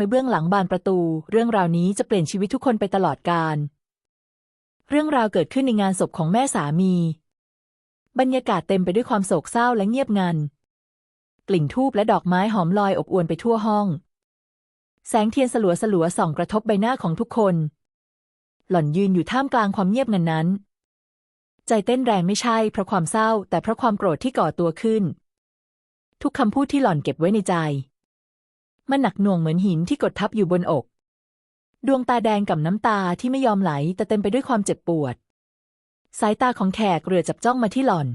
ไว้เบื้องหลังบานประตู เรื่องราวนี้จะเปลี่ยนชีวิตทุกคนไปตลอดกาลเรื่องราวเกิดขึ้นในงานศพของแม่สามี บรรยากาศเต็มไปด้วยความโศกเศร้าและเงียบงัน กลิ่นทูบและดอกไม้หอมลอยอบอวลไปทั่วห้อง แสงเทียนสลัวสลัวส่องกระทบใบหน้าของทุกคน หล่อนยืนอยู่ท่ามกลางความเงียบงันนั้น ใจเต้นแรงไม่ใช่ เพราะความเศร้า แต่เพราะความโกรธที่ก่อตัวขึ้น ทุกคำพูดที่หล่อนเก็บไว้ในใจ มันหนักหน่วงเหมือนหินที่กดทับอยู่บนอก ดวงตาแดงกับน้ำตาที่ไม่ยอมไหลแต่เต็มไปด้วยความเจ็บปวด สายตาของแขกเรือจับจ้องมาที่หล่อน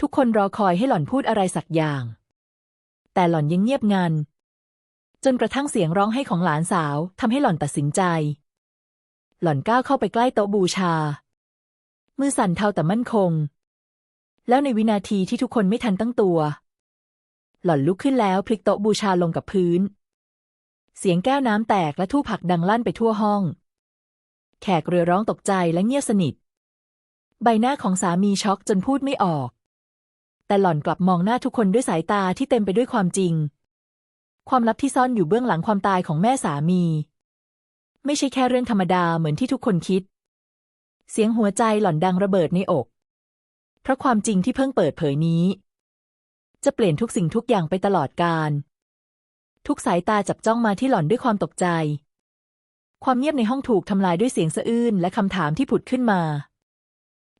ทุกคนรอคอยให้หล่อนพูดอะไรสักอย่าง แต่หล่อนยังเงียบงัน จนกระทั่งเสียงร้องไห้ของหลานสาวทำให้หล่อนตัดสินใจ หล่อนก้าวเข้าไปใกล้โต๊ะบูชา มือสั่นเทาแต่มั่นคง แล้วในวินาทีที่ทุกคนไม่ทันตั้งตัว หล่อนลุกขึ้นแล้วพลิกโต๊ะบูชาลงกับพื้น เสียงแก้วน้ำแตกและทู่ผักดังลั่นไปทั่วห้อง แขกเรือร้องตกใจและเงียบสนิท ใบหน้าของสามีช็อกจนพูดไม่ออก แต่หล่อนกลับมองหน้าทุกคนด้วยสายตาที่เต็มไปด้วยความจริง ความลับที่ซ่อนอยู่เบื้องหลังความตายของแม่สามี ไม่ใช่แค่เรื่องธรรมดาเหมือนที่ทุกคนคิด เสียงหัวใจหล่อนดังระเบิดในอก เพราะความจริงที่เพิ่งเปิดเผยนี้ จะเปลี่ยนทุกสิ่งทุกอย่างไปตลอดกาลทุกสายตาจับจ้องมาที่หล่อนด้วยความตกใจ ความเงียบในห้องถูกทำลายด้วยเสียงสะอื้นและคำถามที่ผุดขึ้นมา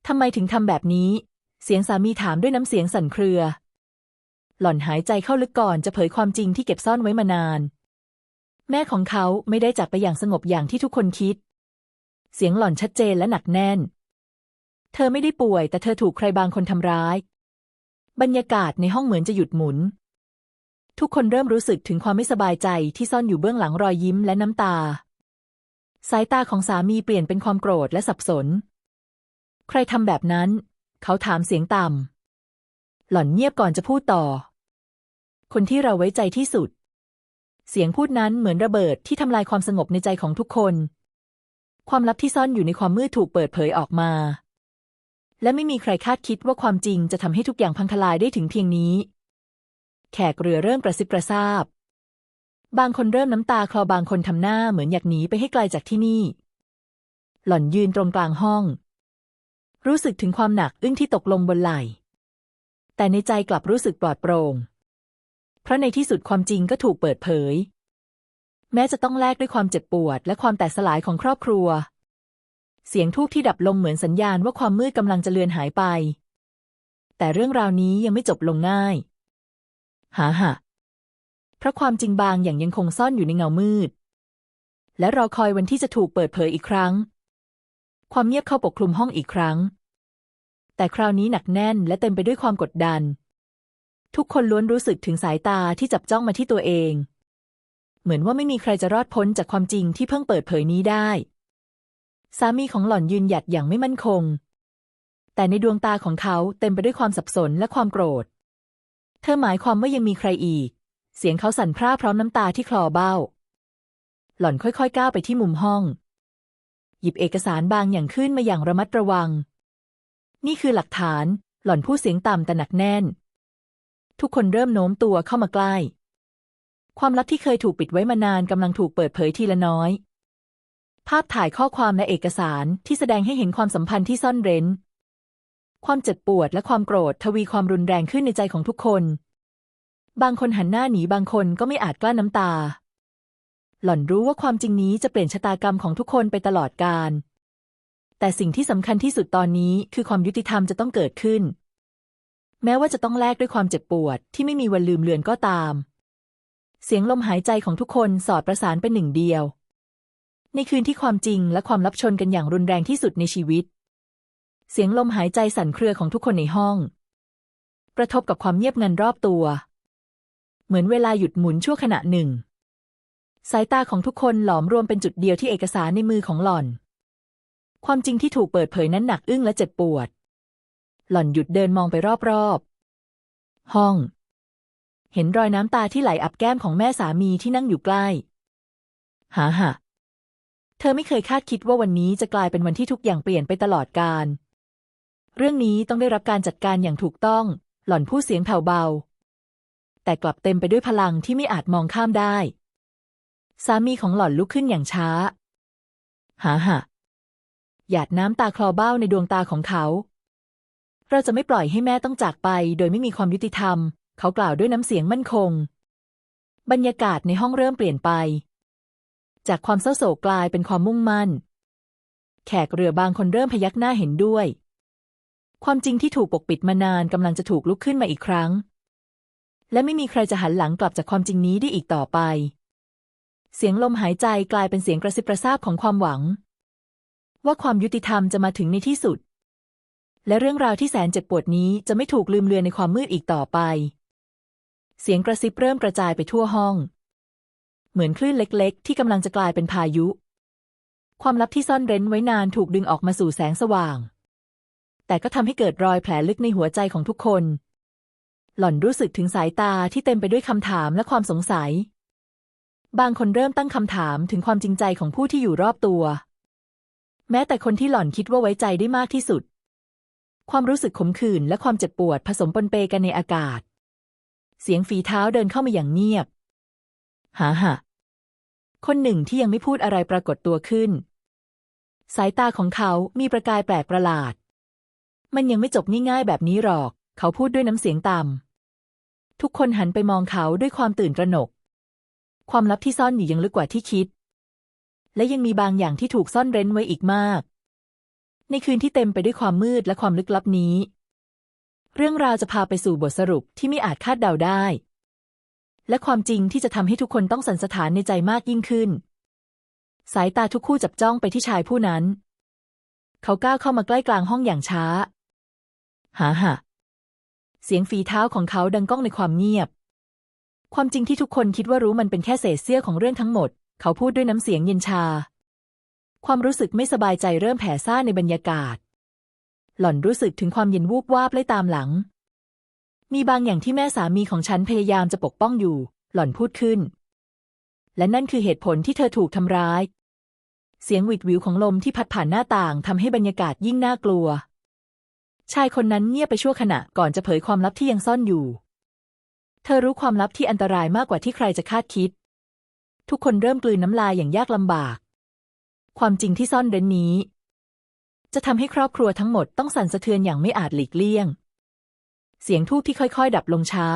ทำไมถึงทำแบบนี้ เสียงสามีถามด้วยน้ำเสียงสั่นเครือ หล่อนหายใจเข้าลึกก่อนจะเผยความจริงที่เก็บซ่อนไว้มานาน แม่ของเขาไม่ได้จากไปอย่างสงบอย่างที่ทุกคนคิด เสียงหล่อนชัดเจนและหนักแน่น เธอไม่ได้ป่วยแต่เธอถูกใครบางคนทำร้าย บรรยากาศในห้องเหมือนจะหยุดหมุน ทุกคนเริ่มรู้สึกถึงความไม่สบายใจที่ซ่อนอยู่เบื้องหลังรอยยิ้มและน้ำตา สายตาของสามีเปลี่ยนเป็นความโกรธและสับสน ใครทำแบบนั้น เขาถามเสียงต่ำหล่อนเงียบก่อนจะพูดต่อ คนที่เราไว้ใจที่สุด เสียงพูดนั้นเหมือนระเบิดที่ทำลายความสงบในใจของทุกคน ความลับที่ซ่อนอยู่ในความมืดถูกเปิดเผยออกมา และไม่มีใครคาดคิดว่าความจริงจะทำให้ทุกอย่างพังทลายได้ถึงเพียงนี้ แขกเรือเริ่มกระซิบกระซาบบางคนเริ่มน้ำตาคลอบางคนทำหน้าเหมือนอยากหนีไปให้ไกลจากที่นี่ หล่อนยืนตรงกลางห้อง รู้สึกถึงความหนักอึ้งที่ตกลงบนไหล่ แต่ในใจกลับรู้สึกปลอดโปร่ง เพราะในที่สุดความจริงก็ถูกเปิดเผย แม้จะต้องแลกด้วยความเจ็บปวดและความแตกสลายของครอบครัว เสียงทูบที่ดับลงเหมือนสัญญาณว่าความมืดกำลังจะเลือนหายไป แต่เรื่องราวนี้ยังไม่จบลงง่าย หาหะเพราะความจริงบางอย่างยังคงซ่อนอยู่ในเงามืด และรอคอยวันที่จะถูกเปิดเผยอีกครั้ง ความเงียบเข้าปกคลุมห้องอีกครั้ง แต่คราวนี้หนักแน่นและเต็มไปด้วยความกดดัน ทุกคนล้วนรู้สึกถึงสายตาที่จับจ้องมาที่ตัวเอง เหมือนว่าไม่มีใครจะรอดพ้นจากความจริงที่เพิ่งเปิดเผยนี้ได้ สามีของหล่อนยืนหยัดอย่างไม่มั่นคง แต่ในดวงตาของเขาเต็มไปด้วยความสับสนและความโกรธ เธอหมายความว่ายังมีใครอีก เสียงเขาสั่นพร่าพร้อมน้ำตาที่คลอเบ้า หล่อนค่อยๆก้าวไปที่มุมห้อง หยิบเอกสารบางอย่างขึ้นมาอย่างระมัดระวัง นี่คือหลักฐาน หล่อนพูดเสียงต่ำแต่หนักแน่น ทุกคนเริ่มโน้มตัวเข้ามาใกล้ ความลับที่เคยถูกปิดไว้มานานกำลังถูกเปิดเผยทีละน้อย ภาพถ่ายข้อความและเอกสารที่แสดงให้เห็นความสัมพันธ์ที่ซ่อนเร้น ความเจ็บปวดและความโกรธทวีความรุนแรงขึ้นในใจของทุกคน บางคนหันหน้าหนีบางคนก็ไม่อาจกลั้นน้ำตา หล่อนรู้ว่าความจริงนี้จะเปลี่ยนชะตากรรมของทุกคนไปตลอดกาลแต่สิ่งที่สำคัญที่สุดตอนนี้คือความยุติธรรมจะต้องเกิดขึ้น แม้ว่าจะต้องแลกด้วยความเจ็บปวดที่ไม่มีวันลืมเลือนก็ตาม เสียงลมหายใจของทุกคนสอดประสานเป็นหนึ่งเดียว ในคืนที่ความจริงและความลับชนกันอย่างรุนแรงที่สุดในชีวิต เสียงลมหายใจสั่นเครือของทุกคนในห้อง กระทบกับความเงียบงันรอบตัว เหมือนเวลาหยุดหมุนชั่วขณะหนึ่ง สายตาของทุกคนหลอมรวมเป็นจุดเดียวที่เอกสารในมือของหล่อน ความจริงที่ถูกเปิดเผยนั้นหนักอึ้งและเจ็บปวด หล่อนหยุดเดินมองไปรอบๆห้อง เห็นรอยน้ำตาที่ไหลอับแก้มของแม่สามีที่นั่งอยู่ใกล้หาหะ เธอไม่เคยคาดคิดว่าวันนี้จะกลายเป็นวันที่ทุกอย่างเปลี่ยนไปตลอดกาลเรื่องนี้ต้องได้รับการจัดการอย่างถูกต้อง หล่อนพูดเสียงแผ่วเบา แต่กลับเต็มไปด้วยพลังที่ไม่อาจมองข้ามได้ สามีของหล่อนลุกขึ้นอย่างช้า หาหะหยาดน้ำตาคลอเบ้าในดวงตาของเขา เราจะไม่ปล่อยให้แม่ต้องจากไป โดยไม่มีความยุติธรรม เขากล่าวด้วยน้ำเสียงมั่นคง บรรยากาศในห้องเริ่มเปลี่ยนไป จากความเศร้าโศกกลายเป็นความมุ่งมั่น แขกเรือบางคนเริ่มพยักหน้าเห็นด้วย ความจริงที่ถูกปกปิดมานานกำลังจะถูกลุกขึ้นมาอีกครั้ง และไม่มีใครจะหันหลังกลับจากความจริงนี้ได้อีกต่อไป เสียงลมหายใจกลายเป็นเสียงกระซิบกระซาบของความหวัง ว่าความยุติธรรมจะมาถึงในที่สุด และเรื่องราวที่แสนเจ็บปวดนี้จะไม่ถูกลืมเลือนในความมืดอีกต่อไป เสียงกระซิบเริ่มกระจายไปทั่วห้อง เหมือนคลื่นเล็กๆ ที่กำลังจะกลายเป็นพายุ ความลับที่ซ่อนเร้นไว้นานถูกดึงออกมาสู่แสงสว่าง แต่ก็ทำให้เกิดรอยแผลลึกในหัวใจของทุกคน หล่อนรู้สึกถึงสายตาที่เต็มไปด้วยคำถามและความสงสัย บางคนเริ่มตั้งคำถามถึงความจริงใจของผู้ที่อยู่รอบตัว แม้แต่คนที่หล่อนคิดว่าไว้ใจได้มากที่สุด ความรู้สึกขมขื่นและความเจ็บปวดผสมปนเปกันในอากาศเสียงฝีเท้าเดินเข้ามาอย่างเงียบ หาหะ คนหนึ่งที่ยังไม่พูดอะไรปรากฏตัวขึ้น สายตาของเขามีประกายแปลกประหลาด มันยังไม่จบง่ายๆแบบนี้หรอก เขาพูดด้วยน้ำเสียงต่ำทุกคนหันไปมองเขาด้วยความตื่นตระหนก ความลับที่ซ่อนอยู่ยังลึกกว่าที่คิด และยังมีบางอย่างที่ถูกซ่อนเร้นไว้อีกมาก ในคืนที่เต็มไปด้วยความมืดและความลึกลับนี้ เรื่องราวจะพาไปสู่บทสรุปที่ไม่อาจคาดเดาได้ และความจริงที่จะทำให้ทุกคนต้องสันสถานในใจมากยิ่งขึ้น สายตาทุกคู่จับจ้องไปที่ชายผู้นั้น เขาก้าวเข้ามาใกล้กลางห้องอย่างช้า หาหะเสียงฝีเท้าของเขาดังก้องในความเงียบ ความจริงที่ทุกคนคิดว่ารู้มันเป็นแค่เศษเสี้ยวของเรื่องทั้งหมด เขาพูดด้วยน้ำเสียงเย็นชา ความรู้สึกไม่สบายใจเริ่มแผ่ซ่านในบรรยากาศ หล่อนรู้สึกถึงความเย็นวูบวาบไล่ตามหลัง มีบางอย่างที่แม่สามีของฉันพยายามจะปกป้องอยู่ หล่อนพูดขึ้น และนั่นคือเหตุผลที่เธอถูกทำร้าย เสียงหวิดวิวของลมที่พัดผ่านหน้าต่างทำให้บรรยากาศยิ่งน่ากลัว ชายคนนั้นเงียบไปชั่วขณะก่อนจะเผยความลับที่ยังซ่อนอยู่ เธอรู้ความลับที่อันตรายมากกว่าที่ใครจะคาดคิด ทุกคนเริ่มกลืนน้ำลายอย่างยากลำบาก ความจริงที่ซ่อนเร้นนี้ จะทำให้ครอบครัวทั้งหมดต้องสั่นสะเทือนอย่างไม่อาจหลีกเลี่ยง เสียงทูบที่ค่อยๆ ดับลงช้า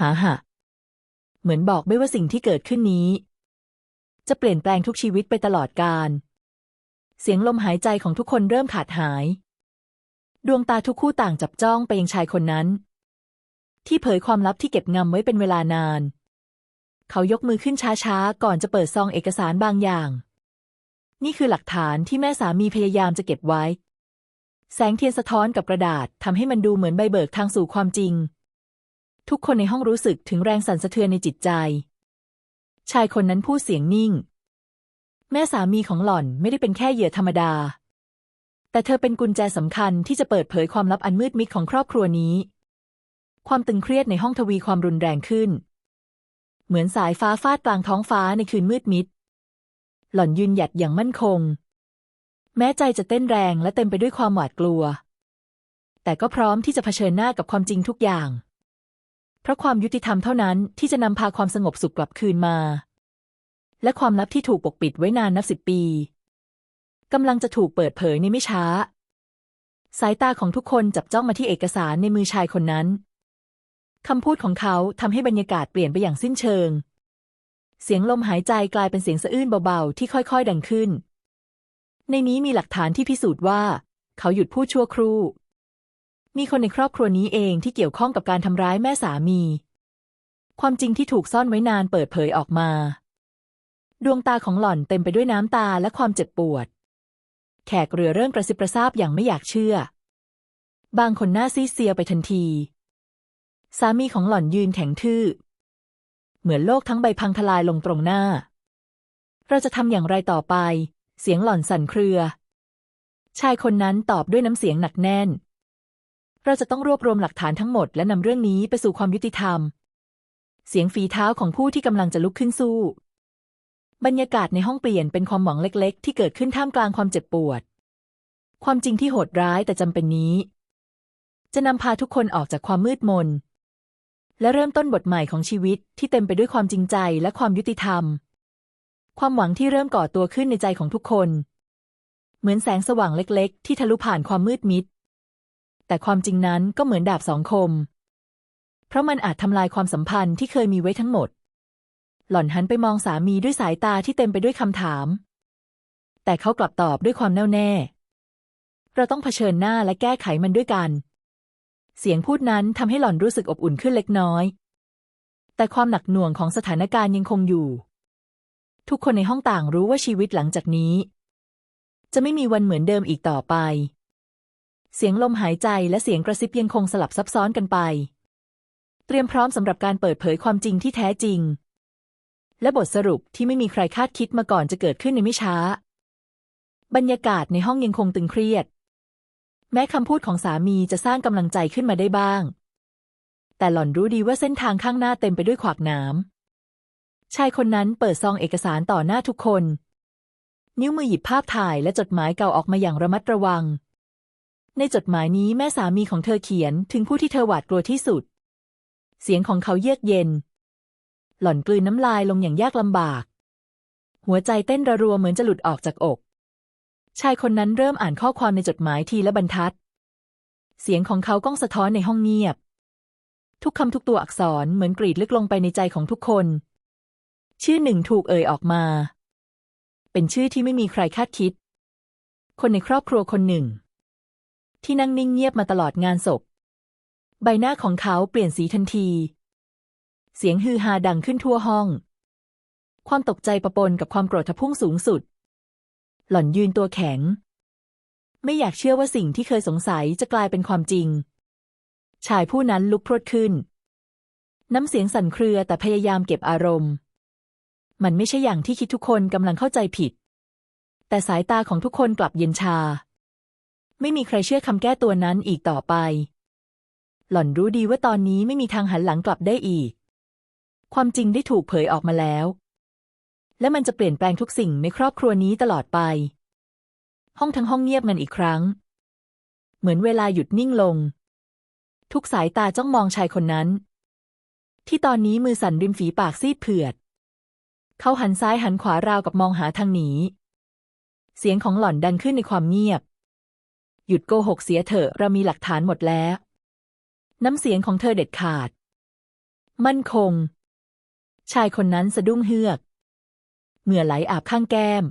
หาหะเหมือนบอกไม่ว่าสิ่งที่เกิดขึ้นนี้ จะเปลี่ยนแปลงทุกชีวิตไปตลอดกาลเสียงลมหายใจของทุกคนเริ่มขาดหาย ดวงตาทุกคู่ต่างจับจ้องไปยังชายคนนั้น ที่เผยความลับที่เก็บงำไว้เป็นเวลานาน เขายกมือขึ้นช้าๆ ก่อนจะเปิดซองเอกสารบางอย่าง นี่คือหลักฐานที่แม่สามีพยายามจะเก็บไว้ แสงเทียนสะท้อนกับกระดาษทำให้มันดูเหมือนใบเบิกทางสู่ความจริง ทุกคนในห้องรู้สึกถึงแรงสั่นสะเทือนในจิตใจ ชายคนนั้นพูดเสียงนิ่ง แม่สามีของหล่อนไม่ได้เป็นแค่เหยื่อธรรมดา แต่เธอเป็นกุญแจสำคัญที่จะเปิดเผยความลับอันมืดมิดของครอบครัวนี้ ความตึงเครียดในห้องทวีความรุนแรงขึ้น เหมือนสายฟ้าฟาดกลางท้องฟ้าในคืนมืดมิด หล่อนยืนหยัดอย่างมั่นคง แม้ใจจะเต้นแรงและเต็มไปด้วยความหวาดกลัว แต่ก็พร้อมที่จะเผชิญหน้ากับความจริงทุกอย่าง เพราะความยุติธรรมเท่านั้นที่จะนำพาความสงบสุขกลับคืนมา และความลับที่ถูกปกปิดไว้นานนับสิบปีกำลังจะถูกเปิดเผยในไม่ช้า สายตาของทุกคนจับจ้องมาที่เอกสารในมือชายคนนั้นคำพูดของเขาทำให้บรรยากาศเปลี่ยนไปอย่างสิ้นเชิง เสียงลมหายใจกลายเป็นเสียงสะอื้นเบาๆ ที่ค่อยๆ ดังขึ้น ในนี้มีหลักฐานที่พิสูจน์ว่า เขาหยุดพูดชั่วครู่ มีคนในครอบครัวนี้เองที่เกี่ยวข้องกับการทำร้ายแม่สามี ความจริงที่ถูกซ่อนไว้นานเปิดเผยออกมา ดวงตาของหล่อนเต็มไปด้วยน้ำตาและความเจ็บปวด แขกเรือเริ่มกระซิบกระซาบอย่างไม่อยากเชื่อ บางคนหน้าซีเซียไปทันที สามีของหล่อนยืนแข็งทื่อ เหมือนโลกทั้งใบพังทลายลงตรงหน้าเราจะทำอย่างไรต่อไป เสียงหล่อนสั่นเครือ ชายคนนั้นตอบด้วยน้ำเสียงหนักแน่น เราจะต้องรวบรวมหลักฐานทั้งหมดและนำเรื่องนี้ไปสู่ความยุติธรรม เสียงฝีเท้าของผู้ที่กำลังจะลุกขึ้นสู้ บรรยากาศในห้องเปลี่ยนเป็นความหวังเล็ก ๆ ที่เกิดขึ้นท่ามกลางความเจ็บปวด ความจริงที่โหดร้ายแต่จำเป็นนี้ จะนำพาทุกคนออกจากความมืดมนและเริ่มต้นบทใหม่ของชีวิตที่เต็มไปด้วยความจริงใจและความยุติธรรม ความหวังที่เริ่มก่อตัวขึ้นในใจของทุกคน เหมือนแสงสว่างเล็กๆ ที่ทะลุผ่านความมืดมิด แต่ความจริงนั้นก็เหมือนดาบสองคม เพราะมันอาจทำลายความสัมพันธ์ที่เคยมีไว้ทั้งหมด หล่อนหันไปมองสามีด้วยสายตาที่เต็มไปด้วยคำถาม แต่เขากลับตอบด้วยความแน่วแน่ เราต้องเผชิญหน้าและแก้ไขมันด้วยกัน เสียงพูดนั้นทำให้หล่อนรู้สึกอบอุ่นขึ้นเล็กน้อย แต่ความหนักหน่วงของสถานการณ์ยังคงอยู่ ทุกคนในห้องต่างรู้ว่าชีวิตหลังจากนี้ จะไม่มีวันเหมือนเดิมอีกต่อไป เสียงลมหายใจและเสียงกระซิบยังคงสลับซับซ้อนกันไป เตรียมพร้อมสำหรับการเปิดเผยความจริงที่แท้จริง และบทสรุปที่ไม่มีใครคาดคิดมาก่อนจะเกิดขึ้นในไม่ช้า บรรยากาศในห้องยังคงตึงเครียด แม้คำพูดของสามีจะสร้างกำลังใจขึ้นมาได้บ้าง แต่หล่อนรู้ดีว่าเส้นทางข้างหน้าเต็มไปด้วยขวากหนาม ชายคนนั้นเปิดซองเอกสารต่อหน้าทุกคน นิ้วมือหยิบภาพถ่ายและจดหมายเก่าออกมาอย่างระมัดระวัง ในจดหมายนี้แม่สามีของเธอเขียนถึงผู้ที่เธอหวาดกลัวที่สุด เสียงของเขาเยือกเย็น หล่อนกลืนน้ำลายลงอย่างยากลำบาก หัวใจเต้นระรัวเหมือนจะหลุดออกจากอก ชายคนนั้นเริ่มอ่านข้อความในจดหมายทีละบรรทัด เสียงของเขาก้องสะท้อนในห้องเงียบ ทุกคำทุกตัวอักษรเหมือนกรีดลึกลงไปในใจของทุกคน ชื่อหนึ่งถูกเอ่ยออกมา เป็นชื่อที่ไม่มีใครคาดคิด คนในครอบครัวคนหนึ่ง ที่นั่งนิ่งเงียบมาตลอดงานศพ ใบหน้าของเขาเปลี่ยนสีทันที เสียงฮือฮาดังขึ้นทั่วห้อง ความตกใจประปนกับความโกรธทะพุ่งสูงสุด หล่อนยืนตัวแข็ง ไม่อยากเชื่อว่าสิ่งที่เคยสงสัยจะกลายเป็นความจริง ชายผู้นั้นลุกพรวดขึ้น น้ำเสียงสั่นเครือแต่พยายามเก็บอารมณ์ มันไม่ใช่อย่างที่คิดทุกคนกำลังเข้าใจผิด แต่สายตาของทุกคนกลับเย็นชา ไม่มีใครเชื่อคำแก้ตัวนั้นอีกต่อไป หล่อนรู้ดีว่าตอนนี้ไม่มีทางหันหลังกลับได้อีก ความจริงได้ถูกเผยออกมาแล้ว และมันจะเปลี่ยนแปลงทุกสิ่งในครอบครัวนี้ตลอดไป ห้องทั้งห้องเงียบงันอีกครั้ง เหมือนเวลาหยุดนิ่งลง ทุกสายตาจ้องมองชายคนนั้นที่ตอนนี้มือสั่นริมฝีปากซีดเผือด เขาหันซ้ายหันขวาราวกับมองหาทางหนี เสียงของหล่อนดังขึ้นในความเงียบ หยุดโกหกเสียเถอะเรามีหลักฐานหมดแล้ว น้ำเสียงของเธอเด็ดขาด มั่นคง ชายคนนั้นสะดุ้งเฮือก เหงื่อไหลอาบข้างแก้ม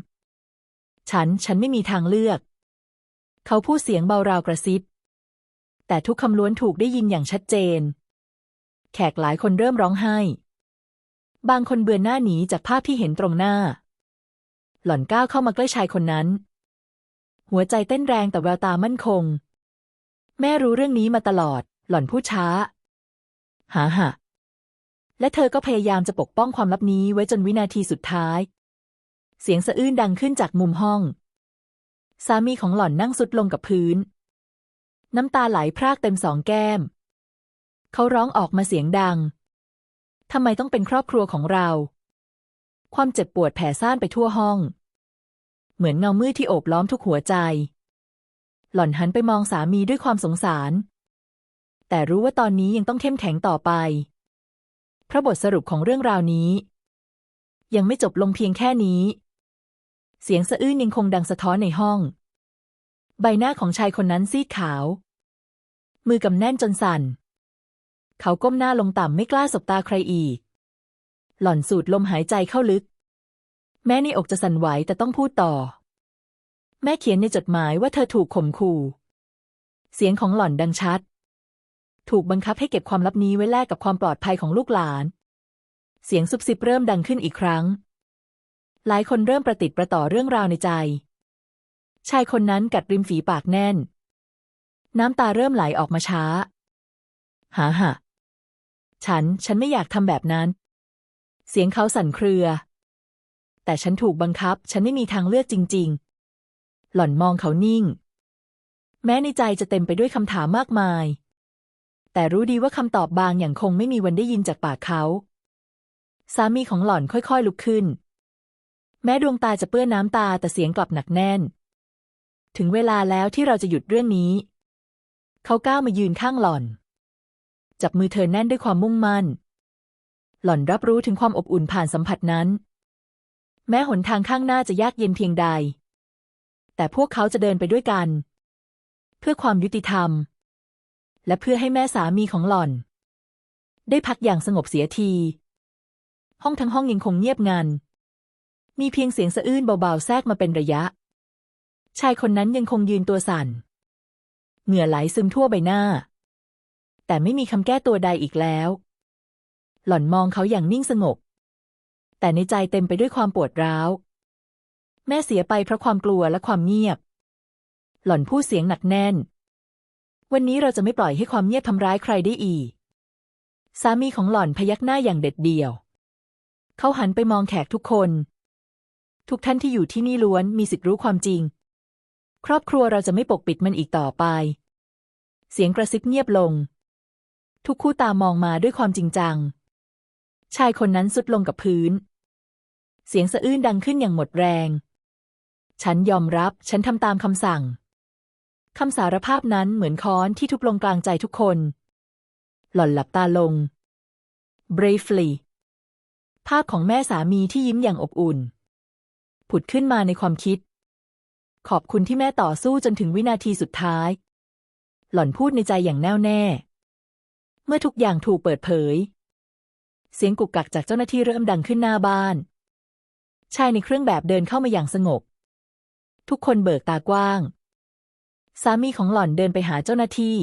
ฉันฉันไม่มีทางเลือก เขาพูดเสียงเบาราวกระซิบ แต่ทุกคำล้วนถูกได้ยินอย่างชัดเจน แขกหลายคนเริ่มร้องไห้ บางคนเบือนหน้าหนีจากภาพที่เห็นตรงหน้า หล่อนก้าวเข้ามาใกล้ชายคนนั้น หัวใจเต้นแรงแต่แววตามั่นคง แม่รู้เรื่องนี้มาตลอด หล่อนพูดช้า หาหะและเธอก็พยายามจะปกป้องความลับนี้ไว้จนวินาทีสุดท้าย เสียงสะอื้นดังขึ้นจากมุมห้อง สามีของหล่อนนั่งสุดลงกับพื้น น้ำตาไหลพรากเต็มสองแก้ม เขาร้องออกมาเสียงดัง ทำไมต้องเป็นครอบครัวของเรา ความเจ็บปวดแผ่ซ่านไปทั่วห้อง เหมือนเงามืดที่โอบล้อมทุกหัวใจ หล่อนหันไปมองสามีด้วยความสงสาร แต่รู้ว่าตอนนี้ยังต้องเข้มแข็งต่อไปเพราะบทสรุปของเรื่องราวนี้ ยังไม่จบลงเพียงแค่นี้ เสียงสะอื้นยังคงดังสะท้อนในห้อง ใบหน้าของชายคนนั้นซีดขาว มือกำแน่นจนสั่น เขาก้มหน้าลงต่ำไม่กล้าสบตาใครอีก หล่อนสูดลมหายใจเข้าลึก แม้ในอกจะสั่นไหวแต่ต้องพูดต่อ แม่เขียนในจดหมายว่าเธอถูกข่มขู่ เสียงของหล่อนดังชัด ถูกบังคับให้เก็บความลับนี้ไว้แลกกับความปลอดภัยของลูกหลาน เสียงซุบซิบเริ่มดังขึ้นอีกครั้ง หลายคนเริ่มประติดประต่อเรื่องราวในใจ ชายคนนั้นกัดริมฝีปากแน่น น้ำตาเริ่มไหลออกมาช้าหาหะ ฉัน ฉันไม่อยากทำแบบนั้น เสียงเขาสั่นเครือ แต่ฉันถูกบังคับ ฉันไม่มีทางเลือกจริง ๆ หล่อนมองเขานิ่ง แม้ในใจจะเต็มไปด้วยคำถามมากมาย แต่รู้ดีว่าคำตอบบางอย่างคงไม่มีวันได้ยินจากปากเขา สามีของหล่อนค่อยๆลุกขึ้น แม้ดวงตาจะเปื้อนน้ำตาแต่เสียงกลับหนักแน่น ถึงเวลาแล้วที่เราจะหยุดเรื่องนี้ เขาก้าวมายืนข้างหล่อน จับมือเธอแน่นด้วยความมุ่งมั่น หล่อนรับรู้ถึงความอบอุ่นผ่านสัมผัสนั้น แม้หนทางข้างหน้าจะยากเย็นเพียงใด แต่พวกเขาจะเดินไปด้วยกัน เพื่อความยุติธรรม และเพื่อให้แม่สามีของหล่อน ได้พักอย่างสงบเสียที ห้องทั้งห้องยังคงเงียบงัน มีเพียงเสียงสะอื้นเบาๆแทรกมาเป็นระยะ ชายคนนั้นยังคงยืนตัวสั่น เหงื่อไหลซึมทั่วใบหน้า แต่ไม่มีคำแก้ตัวใดอีกแล้ว หล่อนมองเขาอย่างนิ่งสงบ แต่ในใจเต็มไปด้วยความปวดร้าว แม่เสียไปเพราะความกลัวและความเงียบ หล่อนพูดเสียงหนักแน่น วันนี้เราจะไม่ปล่อยให้ความเงียบทำร้ายใครได้อีก สามีของหล่อนพยักหน้าอย่างเด็ดเดี่ยว เขาหันไปมองแขกทุกคน ทุกท่านที่อยู่ที่นี่ล้วนมีสิทธิ์รู้ความจริง ครอบครัวเราจะไม่ปกปิดมันอีกต่อไป เสียงกระซิบเงียบลง ทุกคู่ตามองมาด้วยความจริงจัง ชายคนนั้นสุดลงกับพื้น เสียงสะอื้นดังขึ้นอย่างหมดแรง ฉันยอมรับ ฉันทำตามคำสั่ง คำสารภาพนั้นเหมือนค้อนที่ทุบลงกลางใจทุกคน หล่อนหลับตาลง briefly ภาพของแม่สามีที่ยิ้มอย่างอบอุ่น ผุดขึ้นมาในความคิด ขอบคุณที่แม่ต่อสู้จนถึงวินาทีสุดท้าย หล่อนพูดในใจอย่างแน่วแน่ เมื่อทุกอย่างถูกเปิดเผย เสียงกุกกักจากเจ้าหน้าที่เริ่มดังขึ้นหน้าบ้าน ชายในเครื่องแบบเดินเข้ามาอย่างสงบ ทุกคนเบิกตากว้าง สามีของหล่อนเดินไปหาเจ้าหน้าที่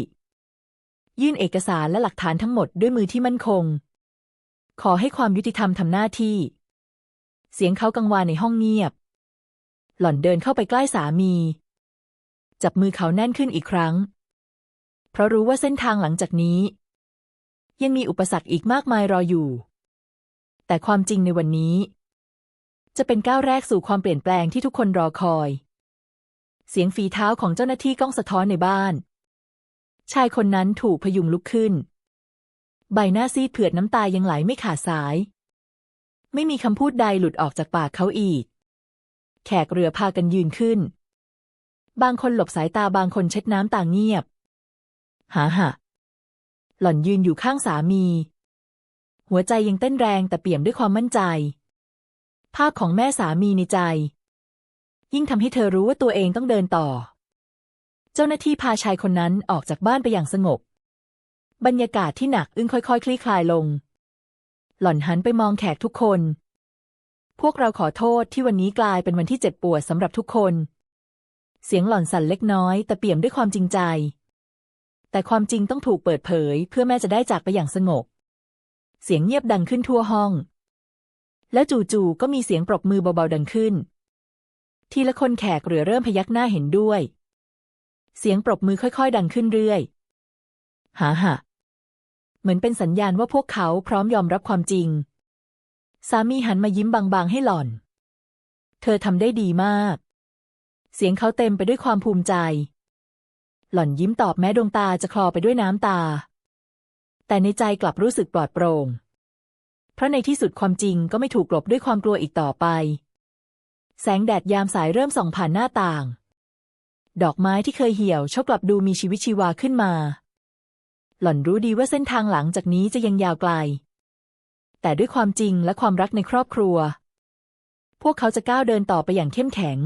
ยื่นเอกสารและหลักฐานทั้งหมดด้วยมือที่มั่นคง ขอให้ความยุติธรรมทำหน้าที่ เสียงเขากังวานในห้องเงียบ หล่อนเดินเข้าไปใกล้สามี จับมือเขาแน่นขึ้นอีกครั้ง เพราะรู้ว่าเส้นทางหลังจากนี้ ยังมีอุปสรรคอีกมากมายรออยู่ แต่ความจริงในวันนี้ จะเป็นก้าวแรกสู่ความเปลี่ยนแปลงที่ทุกคนรอคอย เสียงฝีเท้าของเจ้าหน้าที่ก้องสะท้อนในบ้าน ชายคนนั้นถูกพยุงลุกขึ้น ใบหน้าซีดเผือดน้ำตายังไหลไม่ขาดสาย ไม่มีคำพูดใดหลุดออกจากปากเขาอีก แขกเรือพากันยืนขึ้น บางคนหลบสายตาบางคนเช็ดน้ำตาเงียบหาหะ หล่อนยืนอยู่ข้างสามี หัวใจยังเต้นแรงแต่เปี่ยมด้วยความมั่นใจ ภาพของแม่สามีในใจ ยิ่งทำให้เธอรู้ว่าตัวเองต้องเดินต่อ เจ้าหน้าที่พาชายคนนั้นออกจากบ้านไปอย่างสงบ บรรยากาศที่หนักอึ้งค่อยๆ คลี่คลายลง หล่อนหันไปมองแขกทุกคน พวกเราขอโทษที่วันนี้กลายเป็นวันที่เจ็บปวดสำหรับทุกคน เสียงหล่อนสั่นเล็กน้อยแต่เปี่ยมด้วยความจริงใจ แต่ความจริงต้องถูกเปิดเผย เพื่อแม่จะได้จากไปอย่างสงบ เสียงเงียบดังขึ้นทั่วห้อง แล้วจู่ๆก็มีเสียงปรบมือเบาๆดังขึ้น ทีละคนแขกเรือเริ่มพยักหน้าเห็นด้วย เสียงปรบมือค่อยๆ ดังขึ้นเรื่อยหาหะเหมือนเป็นสัญญาณว่าพวกเขาพร้อมยอมรับความจริง สามีหันมายิ้มบางๆให้หล่อน เธอทำได้ดีมาก เสียงเขาเต็มไปด้วยความภูมิใจ หล่อนยิ้มตอบแม้ดวงตาจะคลอไปด้วยน้ำตา แต่ในใจกลับรู้สึกปลอดโปร่ง เพราะในที่สุดความจริงก็ไม่ถูกกลบด้วยความกลัวอีกต่อไป แสงแดดยามสายเริ่มส่องผ่านหน้าต่าง ดอกไม้ที่เคยเหี่ยวชากลับดูมีชีวิตชีวาขึ้นมา หล่อนรู้ดีว่าเส้นทางหลังจากนี้จะยังยาวไกล แต่ด้วยความจริงและความรักในครอบครัว พวกเขาจะก้าวเดินต่อไปอย่างเข้มแข็ง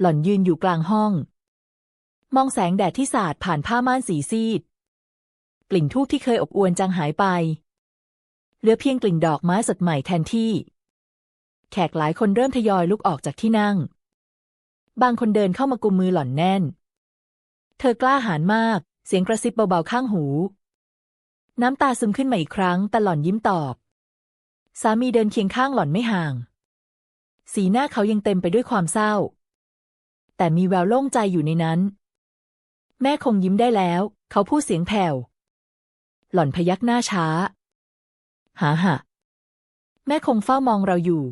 หล่อนยืนอยู่กลางห้อง มองแสงแดดที่สาดผ่านผ้าม่านสีซีด กลิ่นทูบที่เคยอบอวลจางหายไป เหลือเพียงกลิ่นดอกไม้สดใหม่แทนที่ แขกหลายคนเริ่มทยอยลุกออกจากที่นั่ง บางคนเดินเข้ามากุมมือหล่อนแน่น เธอกล้าหาญมาก เสียงกระซิบเบาๆข้างหู น้ำตาซึมขึ้นมาอีกครั้ง แต่หล่อนยิ้มตอบ สามีเดินเคียงข้างหล่อนไม่ห่าง สีหน้าเขายังเต็มไปด้วยความเศร้าแต่มีแววโล่งใจอยู่ในนั้น แม่คงยิ้มได้แล้ว เขาพูดเสียงแผ่ว หล่อนพยักหน้าช้า หาหะแม่คงเฝ้ามองเราอยู่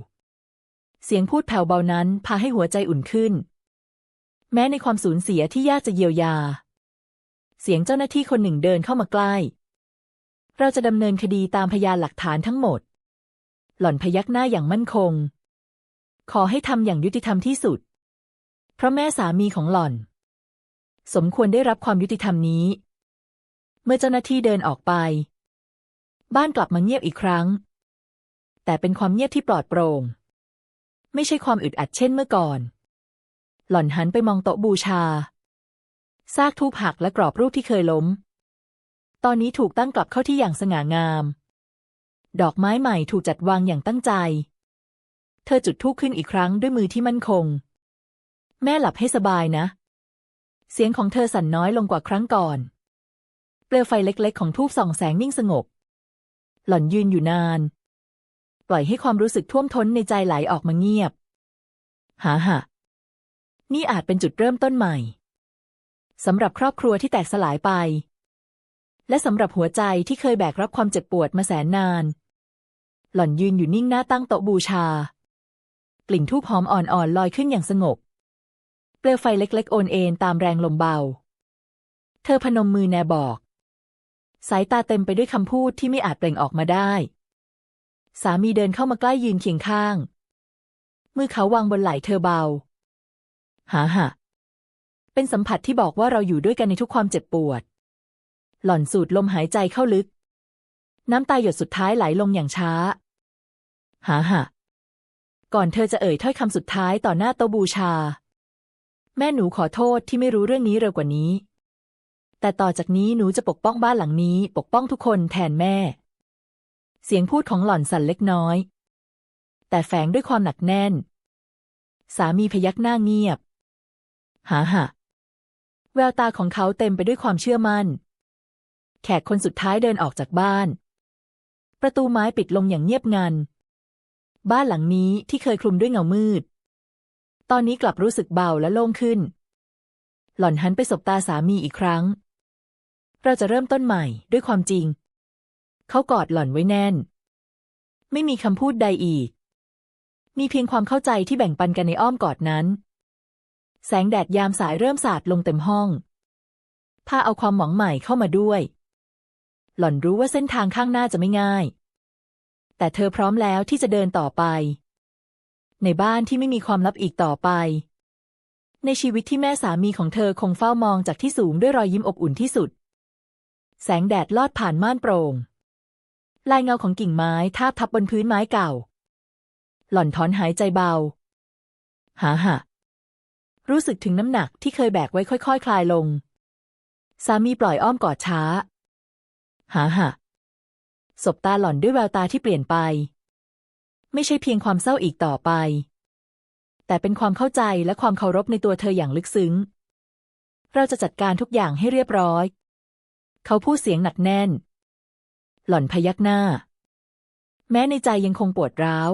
เสียงพูดแผ่วเบานั้นพาให้หัวใจอุ่นขึ้น แม้ในความสูญเสียที่ยากจะเยียวยา เสียงเจ้าหน้าที่คนหนึ่งเดินเข้ามาใกล้ เราจะดำเนินคดีตามพยานหลักฐานทั้งหมด หล่อนพยักหน้าอย่างมั่นคง ขอให้ทำอย่างยุติธรรมที่สุด เพราะแม่สามีของหล่อน สมควรได้รับความยุติธรรมนี้ เมื่อเจ้าหน้าที่เดินออกไป บ้านกลับมาเงียบอีกครั้ง แต่เป็นความเงียบที่ปลอดโปร่ง ไม่ใช่ความอึดอัดเช่นเมื่อก่อน หล่อนหันไปมองโต๊ะบูชา ซากทูบหักและกรอบรูปที่เคยล้ม ตอนนี้ถูกตั้งกลับเข้าที่อย่างสง่างาม ดอกไม้ใหม่ถูกจัดวางอย่างตั้งใจ เธอจุดธูปขึ้นอีกครั้งด้วยมือที่มั่นคง แม่หลับให้สบายนะ เสียงของเธอสั่นน้อยลงกว่าครั้งก่อน เปลวไฟเล็ก ๆ ของทูบส่องแสงนิ่งสงบ หล่อนยืนอยู่นาน ปล่อยให้ความรู้สึกท่วมท้นในใจไหลออกมาเงียบ หาหะนี่อาจเป็นจุดเริ่มต้นใหม่สำหรับครอบครัวที่แตกสลายไป และสำหรับหัวใจที่เคยแบกรับความเจ็บปวดมาแสนนาน หล่อนยืนอยู่นิ่งหน้าตั้งโต๊ะบูชา กลิ่นทูบหอมอ่อนๆลอยขึ้นอย่างสงบ เปลวไฟเล็กๆ โอนเอ็นตามแรงลมเบา เธอพนมมือแนบอก สายตาเต็มไปด้วยคำพูดที่ไม่อาจเปล่งออกมาได้ สามีเดินเข้ามาใกล้ยืนเคียงข้าง มือเขาวางบนไหล่เธอเบา หาหะเป็นสัมผัสที่บอกว่าเราอยู่ด้วยกันในทุกความเจ็บปวด หล่อนสูดลมหายใจเข้าลึก น้ำตาหยดสุดท้ายไหลลงอย่างช้า หาหะก่อนเธอจะเอ่ยถ้อยคำสุดท้ายต่อหน้าโตบูชา แม่หนูขอโทษที่ไม่รู้เรื่องนี้เร็วกว่านี้ แต่ต่อจากนี้หนูจะปกป้องบ้านหลังนี้ ปกป้องทุกคนแทนแม่ เสียงพูดของหล่อนสั่นเล็กน้อย แต่แฝงด้วยความหนักแน่น สามีพยักหน้าเงียบ หาหะแววตาของเขาเต็มไปด้วยความเชื่อมั่น แขกคนสุดท้ายเดินออกจากบ้าน ประตูไม้ปิดลงอย่างเงียบงัน บ้านหลังนี้ที่เคยคลุมด้วยเงามืด ตอนนี้กลับรู้สึกเบาและโล่งขึ้น หล่อนหันไปสบตาสามีอีกครั้ง เราจะเริ่มต้นใหม่ด้วยความจริง เขากอดหล่อนไว้แน่น ไม่มีคำพูดใดอีก มีเพียงความเข้าใจที่แบ่งปันกันในอ้อมกอดนั้น แสงแดดยามสายเริ่มสาดลงเต็มห้อง พาเอาความหวังใหม่เข้ามาด้วย หล่อนรู้ว่าเส้นทางข้างหน้าจะไม่ง่าย แต่เธอพร้อมแล้วที่จะเดินต่อไป ในบ้านที่ไม่มีความลับอีกต่อไป ในชีวิตที่แม่สามีของเธอคงเฝ้ามองจากที่สูงด้วยรอยยิ้มอบอุ่นที่สุด แสงแดดลอดผ่านม่านโปร่งลายเงาของกิ่งไม้ทาบทับบนพื้นไม้เก่า หล่อนถอนหายใจเบา หาหะรู้สึกถึงน้ำหนักที่เคยแบกไว้ค่อยๆคคลายลง สามีปล่อยอ้อมกอดช้า หาหะสบตาหล่อนด้วยแววตาที่เปลี่ยนไป ไม่ใช่เพียงความเศร้าอีกต่อไป แต่เป็นความเข้าใจและความเคารพในตัวเธออย่างลึกซึ้ง เราจะจัดการทุกอย่างให้เรียบร้อย เขาพูดเสียงหนักแน่น หล่อนพยักหน้า แม้ในใจยังคงปวดร้าว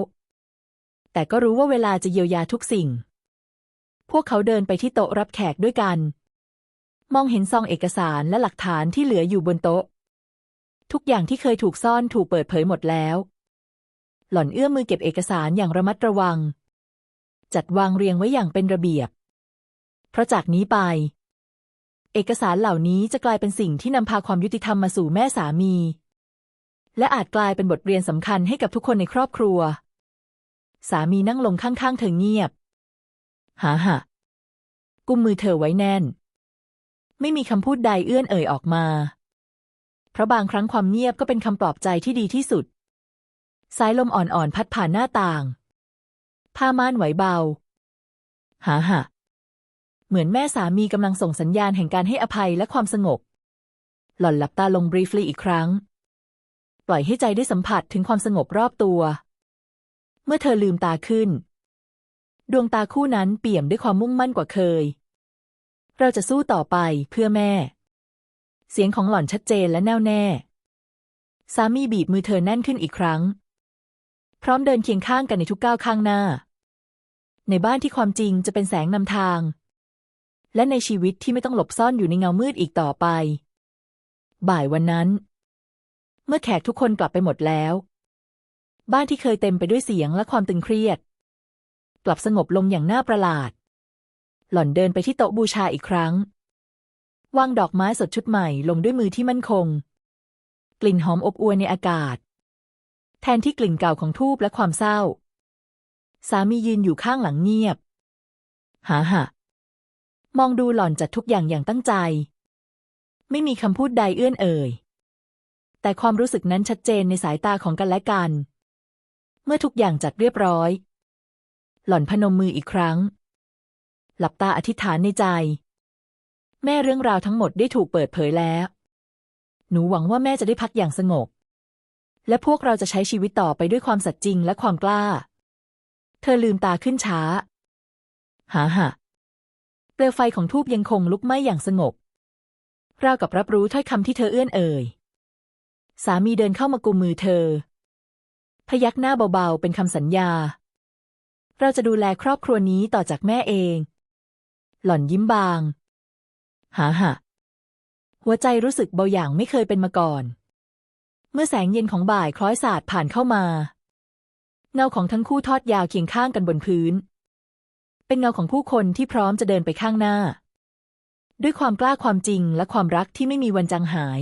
แต่ก็รู้ว่าเวลาจะเยียวยาทุกสิ่ง พวกเขาเดินไปที่โต๊ะรับแขกด้วยกัน มองเห็นซองเอกสารและหลักฐานที่เหลืออยู่บนโต๊ะ ทุกอย่างที่เคยถูกซ่อนถูกเปิดเผยหมดแล้ว หล่อนเอื้อมมือเก็บเอกสารอย่างระมัดระวัง จัดวางเรียงไว้อย่างเป็นระเบียบ เพราะจากนี้ไป เอกสารเหล่านี้จะกลายเป็นสิ่งที่นำพาความยุติธรรมมาสู่แม่สามี และอาจกลายเป็นบทเรียนสำคัญให้กับทุกคนในครอบครัว สามีนั่งลงข้างๆเธอเงียบ หาหะกุมมือเธอไว้แน่น ไม่มีคำพูดใดเอื้อนเอ่ยออกมา เพราะบางครั้งความเงียบก็เป็นคำปลอบใจที่ดีที่สุด สายลมอ่อนๆ พัดผ่านหน้าต่าง ผ้าม่านไหวเบา หาหะเหมือนแม่สามีกำลังส่งสัญญาณแห่งการให้อภัยและความสงบ หล่อนหลับตาลงบรีฟลีอีกครั้ง ปล่อยให้ใจได้สัมผัสถึงความสงบรอบตัว เมื่อเธอลืมตาขึ้น ดวงตาคู่นั้นเปี่ยมด้วยความมุ่งมั่นกว่าเคย เราจะสู้ต่อไปเพื่อแม่ เสียงของหล่อนชัดเจนและแน่วแน่ สามีบีบมือเธอแน่นขึ้นอีกครั้ง พร้อมเดินเคียงข้างกันในทุกก้าวข้างหน้า ในบ้านที่ความจริงจะเป็นแสงนำทาง และในชีวิตที่ไม่ต้องหลบซ่อนอยู่ในเงามืดอีกต่อไป บ่ายวันนั้น เมื่อแขกทุกคนกลับไปหมดแล้ว บ้านที่เคยเต็มไปด้วยเสียงและความตึงเครียด กลับสงบลงอย่างน่าประหลาด หล่อนเดินไปที่โต๊ะบูชาอีกครั้งวางดอกไม้สดชุดใหม่ลงด้วยมือที่มั่นคง กลิ่นหอมอบอวลในอากาศ แทนที่กลิ่นเก่าของทูบและความเศร้า สามียืนอยู่ข้างหลังเงียบ หาหะมองดูหล่อนจัดทุกอย่างอย่างตั้งใจ ไม่มีคำพูดใดเอื้อนเอ่ย แต่ความรู้สึกนั้นชัดเจนในสายตาของกันและกัน เมื่อทุกอย่างจัดเรียบร้อย หล่อนพนมมืออีกครั้ง หลับตาอธิษฐานในใจ แม่เรื่องราวทั้งหมดได้ถูกเปิดเผยแล้ว หนูหวังว่าแม่จะได้พักอย่างสงบ และพวกเราจะใช้ชีวิตต่อไปด้วยความสัตย์จริงและความกล้า เธอลืมตาขึ้นช้า หาหะเปลวไฟของทูบยังคงลุกไหม้อย่างสงบราวกับรับรู้ถ้อยคำที่เธอเอื้อนเอ่ย สามีเดินเข้ามากุมมือเธอ พยักหน้าเบาๆ เป็นคำสัญญา เราจะดูแลครอบครัวนี้ต่อจากแม่เอง หล่อนยิ้มบาง หาหะหัวใจรู้สึกเบาอย่างไม่เคยเป็นมาก่อน เมื่อแสงเย็นของบ่ายคล้อยสาดผ่านเข้ามา เงาของทั้งคู่ทอดยาวเคียงข้างกันบนพื้น เป็นเงาของผู้คนที่พร้อมจะเดินไปข้างหน้า ด้วยความกล้าความจริงและความรักที่ไม่มีวันจางหาย